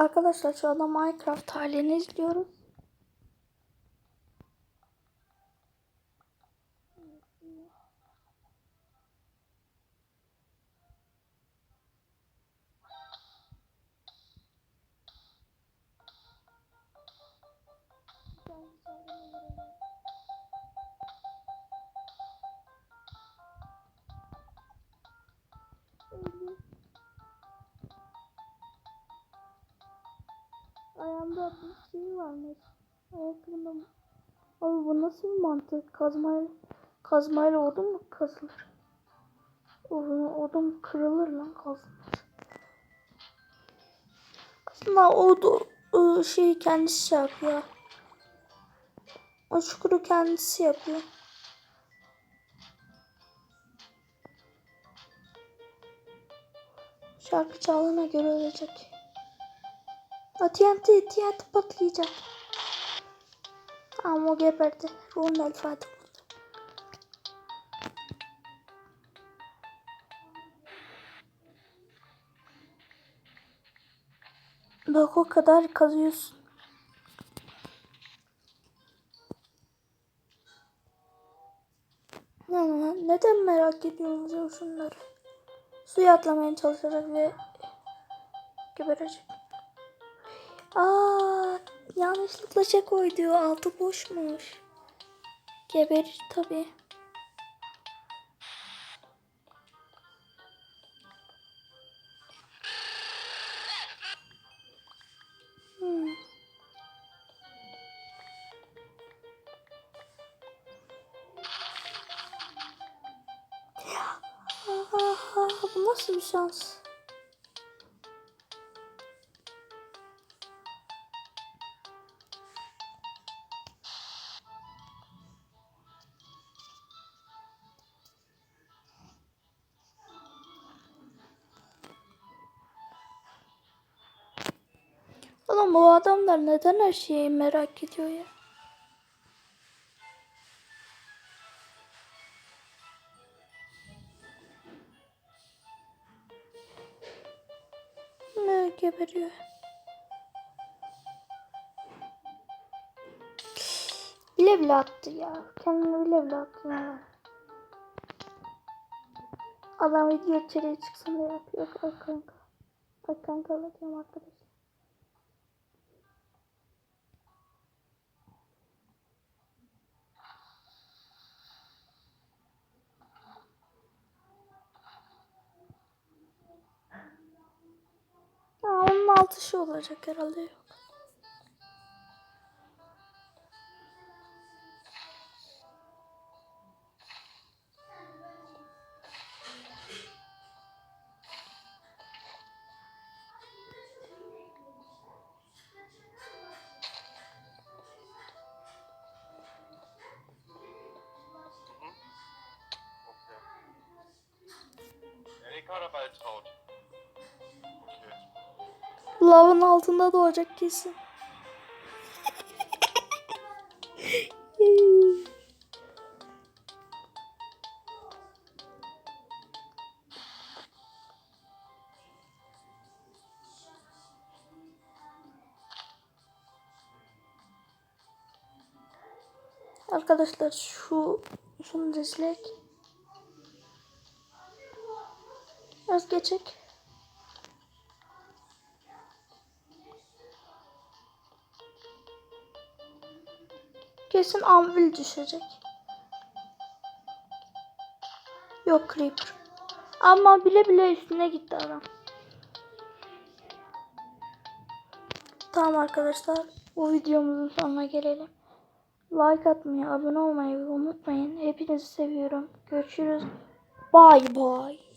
Arkadaşlar şu anda Minecraft halini izliyoruz. Ayağımda bir şey varmış. Ayakkabımda Abi bu nasıl bir mantık? Kazmayla, kazmayla odun mu kazılır? Odun, odun kırılır lan kazılmaz. Aslında o şey kendisi şey yapıyor. O çukuru kendisi yapıyor. Şarkı çaldığına göre ölecek. TNT, TNT patlayacak. Ama o geberdi. Ruhun el fayda buldu. Bak o kadar kazıyorsun. Neden merak ediyorsunuz ya şunları? Suya atlamaya çalışacak ve geberecek. Aa, yanlışlıkla şey koydu. Altı boşmuş. Geberir tabi. Hmm. Aa, bu nasıl bir şans? Oğlum bu adamlar neden her şeyi merak ediyor ya? Ne geberiyor? Bile bile attı ya. Kendini bile bile attı ya. Adam video içeriye çıksın diye yapıyor. Ay kanka. Ay kanka alacağım arkadaşlar. Aa, onun altı şey olacak herhalde yok. Lavın altında doğacak kesin. Arkadaşlar şu şunu dizlek. Biraz geçecek. Kesin anvil düşecek. Yok creeper. Ama bile bile üstüne gitti adam. Tamam arkadaşlar. Bu videomuzun sonuna gelelim. Like atmayı, abone olmayı unutmayın. Hepinizi seviyorum. Görüşürüz. Bye bye.